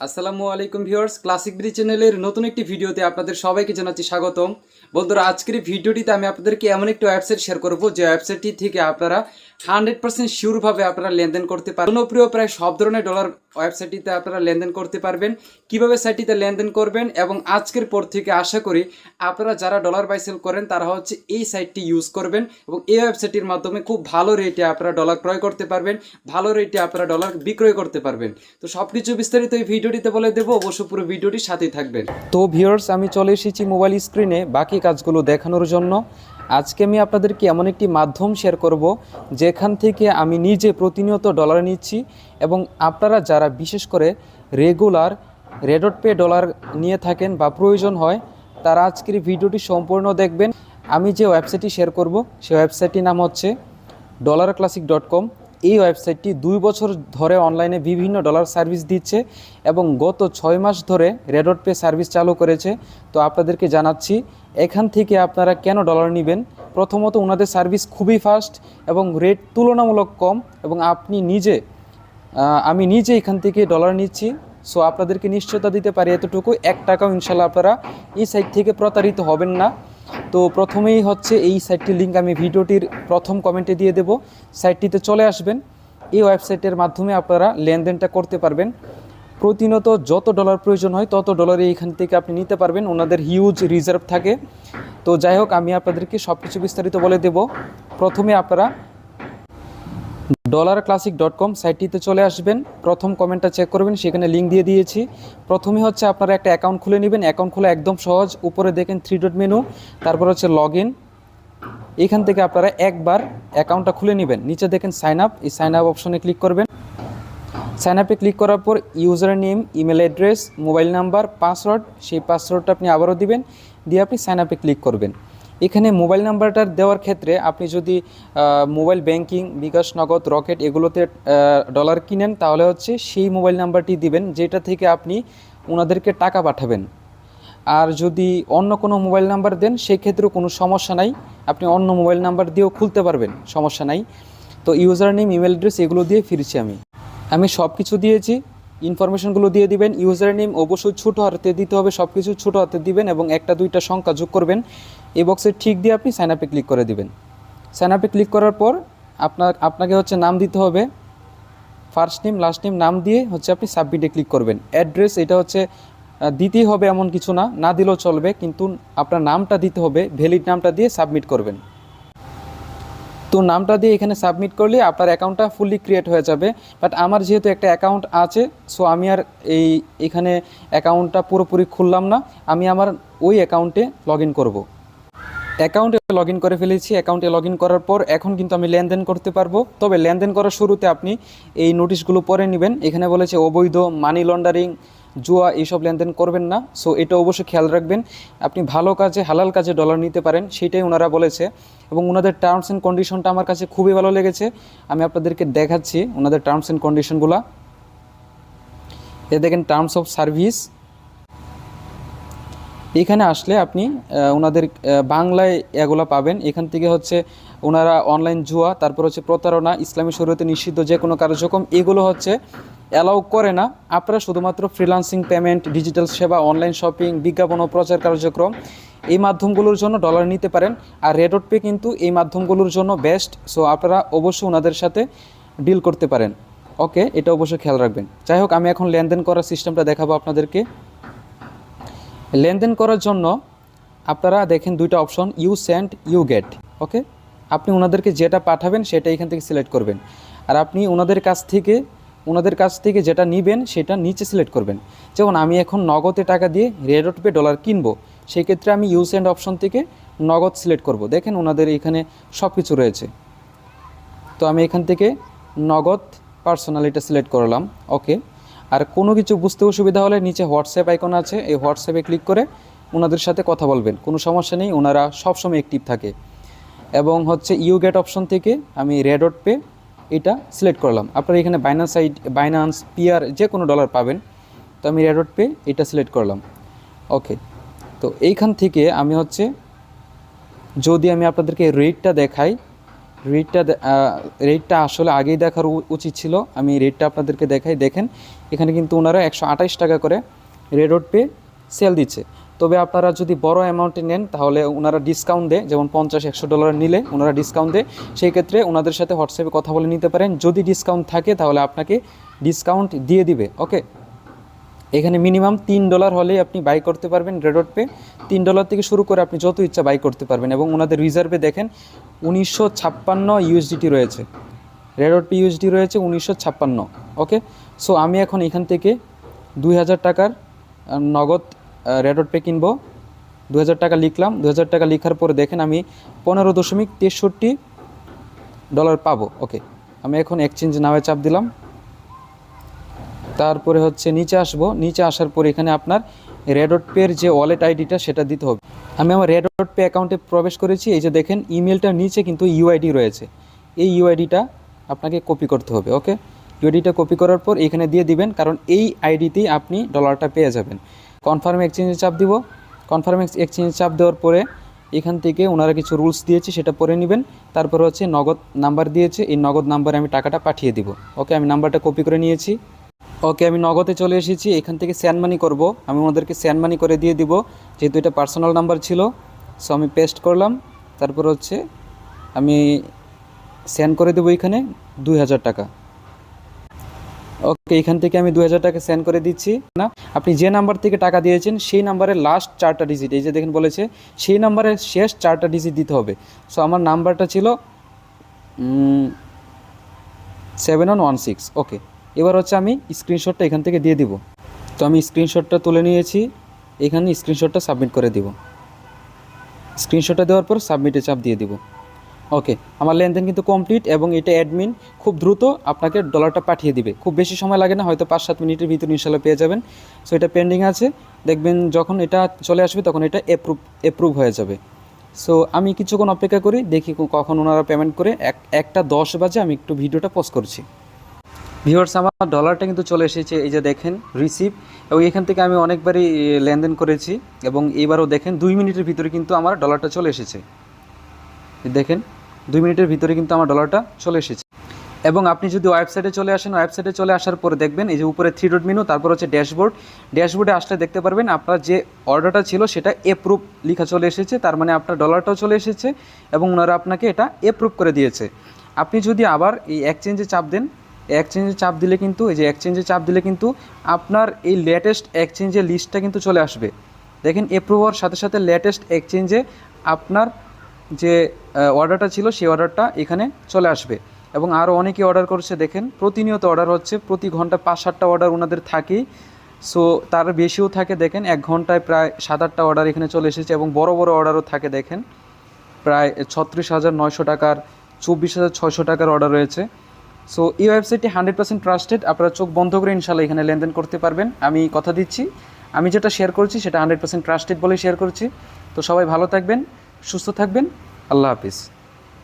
আসসালামু আলাইকুম viewers, classic ব্রি চ্যানেলের নতুন একটি ভিডিওতে আপনাদের সবাইকে জানাচ্ছি স্বাগতম। বন্ধুরা, আজকের এই ভিডিওটিতে আমি আপনাদেরকে এমন একটি ওয়েবসাইট শেয়ার করব, যে ওয়েবসাইটটি থেকে আপনারা হান্ড্রেড পার্সেন্ট শিওরভাবে আপনারা লেনদেন করতে পারবেন। জনপ্রিয় প্রায় সব ধরনের ডলার ওয়েবসাইটটিতে আপনারা লেনদেন করতে পারবেন। কীভাবে সাইটটিতে লেনদেন করবেন এবং আজকের পর থেকে আশা করি আপনারা যারা ডলার বাই সেল করেন, তারা হচ্ছে এই সাইটটি ইউজ করবেন এবং এই ওয়েবসাইটটির মাধ্যমে খুব ভালো রেটে আপনারা ডলার ক্রয় করতে পারবেন, ভালো রেটে আপনারা ডলার বিক্রয় করতে পারবেন। তো সব কিছু বিস্তারিত এই ভিডিওটিতে বলে দেবো, অবশ্য পুরো ভিডিওটি সাথেই থাকবেন। তো ভিউয়ার্স আমি চলে এসেছি মোবাইল স্ক্রিনে বাকি কাজগুলো দেখানোর জন্য। আজকে আমি আপনাদেরকে এমন একটি মাধ্যম শেয়ার করব, যেখান থেকে আমি নিজে প্রতিনিয়ত ডলার নিচ্ছি এবং আপনারা যারা বিশেষ করে রেগুলার রেডট পে ডলার নিয়ে থাকেন বা প্রয়োজন হয়, তারা আজকের ভিডিওটি সম্পূর্ণ দেখবেন। আমি যে ওয়েবসাইটটি শেয়ার করব সেই ওয়েবসাইটটির নাম হচ্ছে ডলার ক্লাসিক ডট কম এই ওয়েবসাইটটি দুই বছর ধরে অনলাইনে বিভিন্ন ডলার সার্ভিস দিচ্ছে এবং গত ছয় মাস ধরে রেডট পে সার্ভিস চালু করেছে। তো আপনাদেরকে জানাচ্ছি, এখান থেকে আপনারা কেন ডলার নেবেন? প্রথমত ওনাদের সার্ভিস খুবই ফাস্ট এবং রেট তুলনামূলক কম এবং আপনি নিজে আমি নিজে এখান থেকে ডলার নিচ্ছি। সো আপনাদেরকে নিশ্চয়তা দিতে পারি এতটুকু। এক টাকাও ইনশাল্লাহ আপনারা এই সাইট থেকে প্রতারিত হবেন না। তো প্রথমেই হচ্ছে এই সাইটটির লিঙ্ক আমি ভিডিওটির প্রথম কমেন্টে দিয়ে দেব। সাইটটিতে চলে আসবেন। এই ওয়েবসাইটের মাধ্যমে আপনারা লেনদেনটা করতে পারবেন। প্রতিনত যত ডলার প্রয়োজন হয়, তত ডলারই এইখান থেকে আপনি নিতে পারবেন। ওনাদের হিউজ রিজার্ভ থাকে। তো যাই হোক, আমি আপনাদেরকে সব কিছু বিস্তারিত বলে দেব। প্রথমে আপনারা ডলার ক্লাসিক ডট কম সাইটটিতে চলে আসবেন। প্রথম কমেন্টটা চেক করবেন, সেখানে লিঙ্ক দিয়ে দিয়েছি। প্রথমে হচ্ছে আপনারা একটা অ্যাকাউন্ট খুলে নেবেন। অ্যাকাউন্ট খোলা একদম সহজ। উপরে দেখেন থ্রি ডট মেনু তারপর হচ্ছে লগ ইন এখান থেকে আপনারা একবার অ্যাকাউন্টটা খুলে নেবেন। নিচে দেখেন সাইন আপ এই সাইন আপ অপশনে ক্লিক করবেন। সাইন আপে ক্লিক করার পর user name email address mobile number password সেই পাসওয়ার্ডটা আপনি আবারও দিবেন। দিয়ে আপনি সাইন আপে ক্লিক করবেন। এখানে মোবাইল নাম্বারটা দেওয়ার ক্ষেত্রে আপনি যদি মোবাইল ব্যাংকিং, বিকাশ নগদ, রকেট এগুলোতে ডলার কিনেন, তাহলে হচ্ছে সেই মোবাইল নাম্বারটি দিবেন, যেটা থেকে আপনি ওনাদেরকে টাকা পাঠাবেন। আর যদি অন্য কোনো মোবাইল নাম্বার দেন, সেক্ষেত্রেও কোনো সমস্যা নাই। আপনি অন্য মোবাইল নাম্বার দিয়েও খুলতে পারবেন, সমস্যা নাই। তো ইউজার নেম ইমেল অ্যাড্রেস এগুলো দিয়ে ফিরছি আমি। আমি সব কিছু দিয়েছি, ইনফরমেশনগুলো দিয়ে দিবেন ইউজার নেম অবশ্যই ছোটো হাতে দিতে হবে সব কিছু ছোটো হাতে দিবেন এবং একটা দুইটা সংখ্যা যোগ করবেন। এই বক্সে ঠিক দিয়ে আপনি সাইন আপে ক্লিক করে দিবেন। সাইন আপে ক্লিক করার পর আপনার, আপনাকে হচ্ছে নাম দিতে হবে। ফার্স্ট নেম লাস্ট নেম নাম দিয়ে হচ্ছে আপনি সাবমিটে ক্লিক করবেন। অ্যাড্রেস এটা হচ্ছে দিতেই হবে এমন কিছু না। না দিলেও চলবে, কিন্তু আপনার নামটা দিতে হবে ভ্যালিড নামটা দিয়ে সাবমিট করবেন। তো নামটা দিয়ে এখানে সাবমিট করলে আপনার অ্যাকাউন্টটা ফুললি ক্রিয়েট হয়ে যাবে। বাট আমার যেহেতু একটা অ্যাকাউন্ট আছে সো আমি আর এই, এখানে অ্যাকাউন্টটা পুরোপুরি খুললাম না। আমি আমার ওই অ্যাকাউন্টে লগ ইন করব। অ্যাকাউন্টে লগ করে ফেলেছি। অ্যাকাউন্টে লগ করার পর এখন কিন্তু আমি লেনদেন করতে পারব। তবে লেনদেন করার শুরুতে আপনি এই নোটিশগুলো পরে নেবেন। এখানে বলেছে অবৈধ মানি লন্ডারিং জুয়া এইসব লেনদেন করবেন না। সো এটা অবশ্যই খেয়াল রাখবেন। আপনি ভালো কাজে, হালাল কাজে ডলার নিতে পারেন, সেটাই ওনারা বলেছে। এবং ওনাদের টার্মস অ্যান্ড কন্ডিশনটা আমার কাছে খুবই ভালো লেগেছে। আমি আপনাদেরকে দেখাচ্ছি ওনাদের টার্মস অ্যান্ড কন্ডিশনগুলো এ দেখেন টার্মস অফ সার্ভিস এখানে আসলে আপনি ওনাদের বাংলায় এগুলো পাবেন। এখান থেকে হচ্ছে ওনারা অনলাইন জুয়া, তারপর হচ্ছে প্রতারণা, ইসলামী শরীয়তে নিষিদ্ধ যে কোনো কার্যক্রম, এগুলো হচ্ছে অ্যালাউ করে না। আপনারা শুধুমাত্র ফ্রিলান্সিং পেমেন্ট ডিজিটাল সেবা অনলাইন শপিং বিজ্ঞাপন ও প্রচার কার্যক্রম, এই মাধ্যমগুলোর জন্য ডলার নিতে পারেন। আর রেডট পে কিন্তু এই মাধ্যমগুলোর জন্য বেস্ট সো আপনারা অবশ্যই ওনাদের সাথে ডিল করতে পারেন। ওকে এটা অবশ্যই খেয়াল রাখবেন। যাই হোক, আমি এখন লেনদেন করার সিস্টেমটা দেখাবো আপনাদেরকে। লেনদেন করার জন্য আপনারা দেখেন দুইটা option you send you get okay আপনি ওনাদেরকে যেটা পাঠাবেন সেটা এখান থেকে সিলেক্ট করবেন। আর আপনি ওনাদের কাছ থেকে, ওনাদের কাছ থেকে যেটা নেবেন সেটা নিচে সিলেক্ট করবেন। যেমন আমি এখন নগদে টাকা দিয়ে রেডট পে ডলার কিনবো সেই ক্ষেত্রে আমি ইউ সেন্ড অপশন থেকে নগদ সিলেক্ট করব। দেখেন ওনাদের এখানে সব কিছু রয়েছে। তো আমি এখান থেকে নগদ পার্সোনালিটা সিলেক্ট করলাম ওকে আর কোনো কিছু বুঝতে অসুবিধা হলে নিচে হোয়াটসঅ্যাপ আইকন আছে, এই হোয়াটসঅ্যাপে ক্লিক করে ওনাদের সাথে কথা বলবেন। কোনো সমস্যা নেই, ওনারা সবসময় অ্যাক্টিভ থাকে। এবং হচ্ছে ইউ গেট অপশন থেকে আমি রেড রেডট পে এটা সিলেক্ট করলাম। আপনারা এখানে বাইনান্স সাইট বাইনান্স পিয়ার যে কোনো ডলার পাবেন। তো আমি রেড রেডট পে এটা সিলেক্ট করলাম। ওকে, তো এইখান থেকে আমি হচ্ছে যদি আমি আপনাদেরকে রেটটা দেখাই রেটটা রেটটা আসলে আগেই দেখার উচিত ছিল। আমি রেটটা আপনাদেরকে দেখাই। দেখেন, এখানে কিন্তু ওনারা একশো টাকা করে রেডোট পে সেল দিচ্ছে। তবে আপনারা যদি বড় অ্যামাউন্টে নেন, তাহলে ওনারা ডিসকাউন্ট দেয়। যেমন পঞ্চাশ, একশো ডলার নিলে ওনারা ডিসকাউন্ট দেয়। সেই ক্ষেত্রে ওনাদের সাথে হোয়াটসঅ্যাপে কথা বলে নিতে পারেন। যদি ডিসকাউন্ট থাকে, তাহলে আপনাকে ডিসকাউন্ট দিয়ে দিবে। ওকে এখানে মিনিমাম তিন ডলার হলেই আপনি বাই করতে পারবেন রেডট পে তিন ডলার থেকে শুরু করে আপনি যত ইচ্ছা বাই করতে পারবেন এবং ওনাদের রিজার্ভে দেখেন উনিশশো ছাপ্পান্ন ইউএসডিটি রয়েছে। রেডট পে ইউএসডি রয়েছে উনিশশো ছাপ্পান্ন ওকে সো আমি এখন এখান থেকে দুই হাজার টাকার নগদ রেডট পে কিনবো। দু হাজার টাকা লিখলাম। দু হাজার টাকা লিখার পরে দেখেন আমি পনেরো দশমিক তেষট্টি ডলার পাবো ওকে আমি এখন এক্সচেঞ্জ নামে চাপ দিলাম। তারপরে হচ্ছে নিচে আসব। নিচে আসার পরে এখানে আপনার রেডট পের যে ওয়ালেট আইডিটা সেটা দিতে হবে। আমি আমার রেডট পে অ্যাকাউন্টে প্রবেশ করেছি, এই যে দেখেন ইমেলটার নিচে কিন্তু ইউআইডি রয়েছে। এই ইউআইডিটা আপনাকে কপি করতে হবে ওকে ইউআইডিটা কপি করার পর এখানে দিয়ে দিবেন, কারণ এই আইডিতেই আপনি ডলারটা পেয়ে যাবেন। কনফার্ম এক্সচেঞ্জে চাপ দিব। কনফার্ম এক্সচেঞ্জে চাপ দেওয়ার পরে এখান থেকে ওনারা কিছু রুলস দিয়েছে, সেটা পরে নেবেন। তারপর হচ্ছে নগদ নাম্বার দিয়েছে, এই নগদ নাম্বারে আমি টাকাটা পাঠিয়ে দিব ওকে আমি নাম্বারটা কপি করে নিয়েছি। ওকে, আমি নগদে চলে এসেছি। এখান থেকে স্যান্ড মানি করব। আমি ওনাদেরকে স্যান্ড মানি করে দিয়ে দিব। যেহেতু এটা পার্সোনাল নাম্বার ছিল সো আমি পেস্ট করলাম। তারপর হচ্ছে আমি স্যান্ড করে দেবো এখানে দুই হাজার টাকা। ওকে, এখান থেকে আমি দুই হাজার টাকা সেন্ড করে দিচ্ছি। না, আপনি যে নাম্বার থেকে টাকা দিয়েছেন, সেই নাম্বারের লাস্ট চারটা ডিজিট এই যে দেখেন বলেছে, সেই নাম্বারের শেষ চারটা ডিজিট দিতে হবে। সো আমার নাম্বারটা ছিল seven one one six okay. এবার হচ্ছে আমি স্ক্রিনশটটা এখান থেকে দিয়ে দিব। তো আমি স্ক্রিনশটটা তুলে নিয়েছি, এখানে স্ক্রিনশটটা সাবমিট করে দিব। স্ক্রিনশটটা দেওয়ার পর সাবমিটে চাপ দিয়ে দিব। ওকে আমার লেনদেন কিন্তু কমপ্লিট এবং এটা অ্যাডমিন খুব দ্রুত আপনাকে ডলারটা পাঠিয়ে দিবে। খুব বেশি সময় লাগে না, হয়তো পাঁচ সাত মিনিটের ভিতরে ইনশাল্লাহ পেয়ে যাবেন। সো এটা পেন্ডিং আছে। দেখবেন যখন এটা চলে আসবে, তখন এটা অ্যাপ্রুভ অ্যাপ্রুভ হয়ে যাবে। সো আমি কিছুক্ষণ অপেক্ষা করি, দেখি কখন ওনারা পেমেন্ট করে। এক, একটা দশ বাজে আমি একটু ভিডিওটা পোস্ট করছি। ভিউয়ার্স আমার ডলারটা কিন্তু চলে এসেছে, এই যে দেখেন রিসিভ এবং এখান থেকে আমি অনেকবারই লেনদেন করেছি, এবং এবারও দেখেন, দুই মিনিটের ভিতরে কিন্তু আমার ডলারটা চলে এসেছে। দেখেন, দুই মিনিটের ভিতরে কিন্তু আমার ডলারটা চলে এসেছে। এবং আপনি যদি ওয়েবসাইটে চলে আসেন, ওয়েবসাইটে চলে আসার পরে দেখবেন, এই যে উপরে থ্রি ডট মেনু তারপর হচ্ছে ড্যাশবোর্ড। ড্যাশবোর্ডে আসলে দেখতে পারবেন, আপনার যে অর্ডারটা ছিল, সেটা এপ্রুভ লেখা চলে এসেছে, তার মানে আপনার ডলারটাও চলে এসেছে, এবং ওনারা আপনাকে এটা এপ্রুভ করে দিয়েছে। আপনি যদি আবার এই এক্সচেঞ্জে চাপ দেন এক্সচেঞ্জে চাপ দিলে কিন্তু, এই যে এক্সচেঞ্জে চাপ দিলে কিন্তু আপনার এই লেটেস্ট এক্সচেঞ্জের লিস্টটা কিন্তু চলে আসবে। দেখেন এপ্রুভ হওয়ার সাথে সাথে লেটেস্ট এক্সচেঞ্জে আপনার যে অর্ডারটা ছিল, সেই অর্ডারটা এখানে চলে আসবে। এবং আরও অনেকে অর্ডার করছে, দেখেন, প্রতিনিয়ত অর্ডার হচ্ছে, প্রতি ঘণ্টা পাঁচ সাতটা অর্ডার ওনাদের থাকেই। সো তার বেশিও থাকে, দেখেন, এক ঘন্টায় প্রায় সাত আটটা অর্ডার এখানে চলে এসেছে এবং বড় বড় অর্ডারও থাকে, দেখেন। প্রায় ছত্রিশ হাজার নয়শো টাকার, চব্বিশ হাজার ছয়শো টাকার অর্ডার রয়েছে। সো এই ওয়েবসাইটটি হান্ড্রেড পার্সেন্ট ট্রাস্টেড আপনারা চোখ বন্ধ করে ইনশাল্লাহ এখানে লেনদেন করতে পারবেন। আমি কথা দিচ্ছি। আমি যেটা শেয়ার করছি, সেটা হান্ড্রেড পার্সেন্ট ট্রাস্টেড বলেই শেয়ার করছি। তো সবাই ভালো থাকবেন, সুস্থ থাকবেন। আল্লাহ হাফিজ।